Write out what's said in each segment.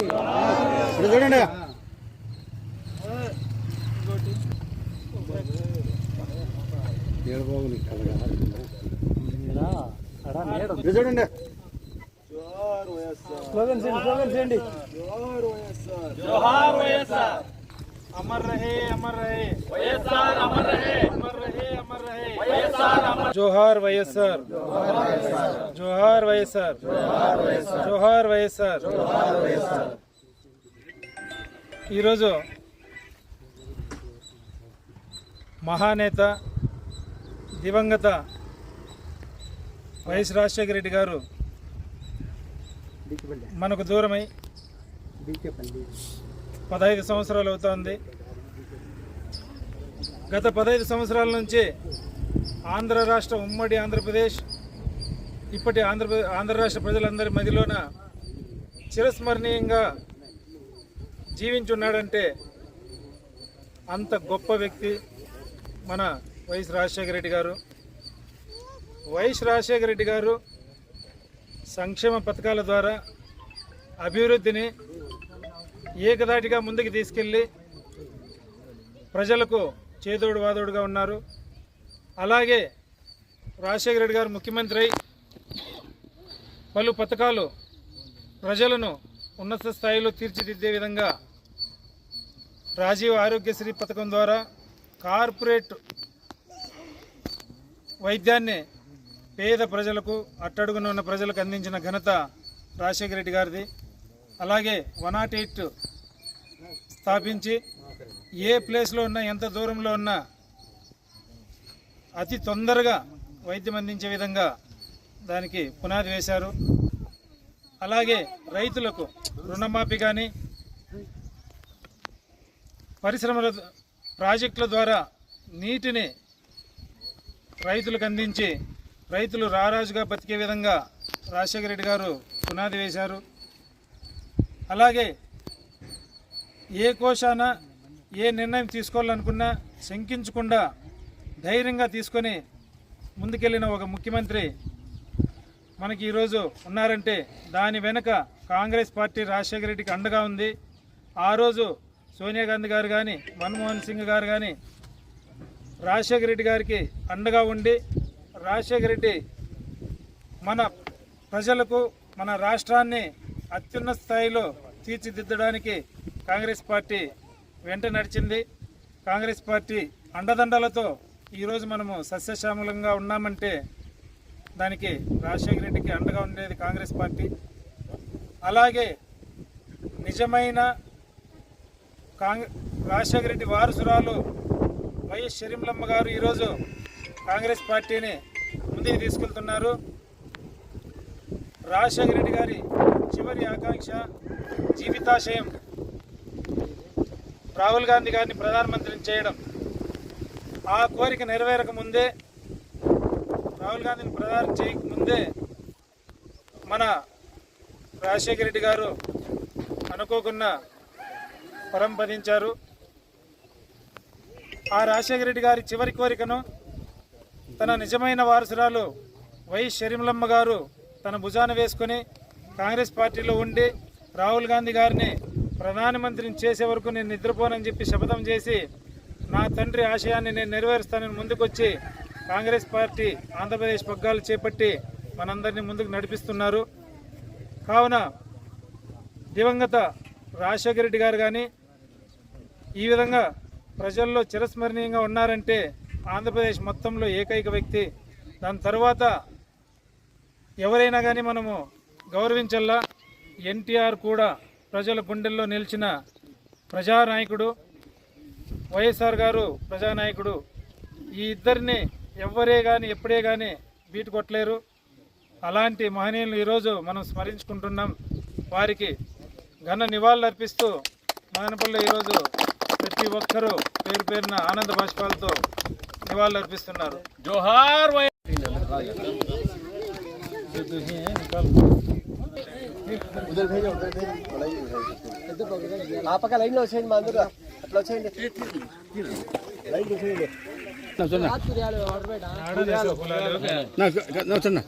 ఇప్పుడు చూడండి. చూడండి. స్లోగన్ చేయండి అమర్ రహే అమర్ రహే. వైఎస్ఆర్ అమర్ రహే. జోహార్ వైఎస్ఆర్. జోహార్ వైఎస్ఆర్. జోహార్ వైఎస్ఆర్. ఈరోజు మహానేత దివంగత వైఎస్ రాజశేఖర రెడ్డి గారు మనకు దూరమై పదహైదు సంవత్సరాలు అవుతోంది. గత పదహైదు సంవత్సరాల నుంచి ఆంధ్ర రాష్ట్ర ఉమ్మడి ఆంధ్రప్రదేశ్ ఇప్పటి ఆంధ్రప్రదేశ్ ఆంధ్ర రాష్ట్ర ప్రజలందరి మదిలోన చిరస్మరణీయంగా జీవించున్నాడంటే అంత గొప్ప వ్యక్తి మన వైఎస్ రాజశేఖర రెడ్డి గారు. వైఎస్ రాజశేఖర రెడ్డి గారు సంక్షేమ పథకాల ద్వారా అభివృద్ధిని ఏకదాటిగా ముందుకు తీసుకెళ్ళి ప్రజలకు చేదోడు వాదోడుగా ఉన్నారు. అలాగే రాజశేఖర రెడ్డి గారు ముఖ్యమంత్రి అయి పలు పథకాలు ప్రజలను ఉన్నత స్థాయిలో తీర్చిదిద్దే విధంగా రాజీవ్ ఆరోగ్యశ్రీ పథకం ద్వారా కార్పొరేట్ వైద్యాన్ని పేద ప్రజలకు అట్టడుగున ఉన్న ప్రజలకు అందించిన ఘనత రాజశేఖర రెడ్డి గారిది. అలాగే వన్ ఎయిట్ స్థాపించి ఏ ప్లేస్లో ఉన్నా ఎంత దూరంలో ఉన్నా అతి తొందరగా వైద్యం అందించే విధంగా దానికి పునాది వేశారు. అలాగే రైతులకు రుణమాఫీ కానీ పరిశ్రమల ప్రాజెక్టుల ద్వారా నీటిని రైతులకు అందించి రైతులు రారాజుగా బతికే విధంగా రాజశేఖర రెడ్డి గారు పునాది వేశారు. అలాగే ఏ కోశాన ఏ నిర్ణయం తీసుకోవాలనుకున్నా శంకించకుండా ధైర్యంగా తీసుకొని ముందుకెళ్ళిన ఒక ముఖ్యమంత్రి మనకి ఈరోజు ఉన్నారంటే దాని వెనుక కాంగ్రెస్ పార్టీ రాజశేఖర రెడ్డికి అండగా ఉంది. ఆ రోజు సోనియా గాంధీ గారు కానీ మన్మోహన్ సింగ్ గారు కానీ రాజశేఖర రెడ్డి గారికి అండగా ఉండి రాజశేఖర రెడ్డి మన ప్రజలకు మన రాష్ట్రాన్ని అత్యున్నత స్థాయిలో తీర్చిదిద్దడానికి కాంగ్రెస్ పార్టీ వెంట నడిచింది. కాంగ్రెస్ పార్టీ అండదండలతో ఈరోజు మనము సస్యశ్యామలంగా ఉన్నామంటే దానికి రాజశేఖర రెడ్డికి అండగా ఉండేది కాంగ్రెస్ పార్టీ. అలాగే నిజమైన కాంగ్ రాజశేఖర రెడ్డి వారసురాలు వైఎస్ షరీంలమ్మ గారు ఈరోజు కాంగ్రెస్ పార్టీని ముందుకు తీసుకెళ్తున్నారు. రాజశేఖర రెడ్డి గారి చివరి ఆకాంక్ష జీవితాశయం. రాహుల్ గాంధీ గారిని ప్రధానమంత్రిని చేయడం. ఆ కోరిక నెరవేరక ముందే రాహుల్ గాంధీని ప్రధాని చేయక ముందే మన రాజశేఖర రెడ్డి గారు అనుకోకుండా పరంపదించారు ఆ రాజశేఖర రెడ్డి గారి చివరి కోరికను తన నిజమైన వారసురాలు వై షరిమలమ్మ గారు తన భుజాన వేసుకొని కాంగ్రెస్ పార్టీలో ఉండి రాహుల్ గాంధీ గారిని ప్రధానమంత్రిని చేసే వరకు నేను నిద్రపోనని చెప్పి శపథం చేసి నా తండ్రి ఆశయాన్ని నేను నెరవేరుస్తానని ముందుకొచ్చి కాంగ్రెస్ పార్టీ ఆంధ్రప్రదేశ్ పగ్గాలు చేపట్టి మనందరినీ ముందుకు నడిపిస్తున్నారు. కావున దివంగత రాజశేఖర రెడ్డి గారు కానీ ఈ విధంగా ప్రజల్లో చిరస్మరణీయంగా ఉన్నారంటే ఆంధ్రప్రదేశ్ మొత్తంలో ఏకైక వ్యక్తి. దాని తర్వాత ఎవరైనా కానీ మనము గౌరవించల్లా. ఎన్టీఆర్ కూడా ప్రజల గుండెల్లో నిలిచిన ప్రజానాయకుడు. వైఎస్ఆర్ గారు ప్రజానాయకుడు ఈ ఇద్దరిని ఎవరే కానీ ఎప్పుడే కానీ బీటు కొట్టలేరు. అలాంటి మహనీయులు ఈరోజు మనం స్మరించుకుంటున్నాం. వారికి ఘన నివాళులు అర్పిస్తూ మదనపల్లి ఈరోజు ప్రతి ఒక్కరూ పేరు పేరున ఆనంద బాష్పాలతో నివాళులు అర్పిస్తున్నారు. జోహార్ వై ఉదర్ భేజ ఉదర్ భేజ బడాయి ఆ పక్క లైన్ లో వచ్చేయండి మా అందరూ అట్లా వచ్చేయండి లైన్ చూసేయండి ఆడదేశ కులాలు నా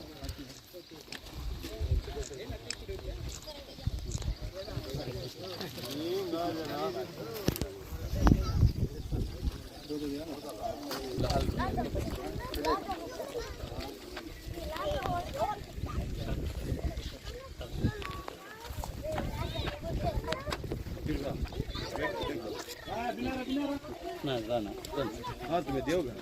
నా చిన్న हाँ तुम्हें देवगा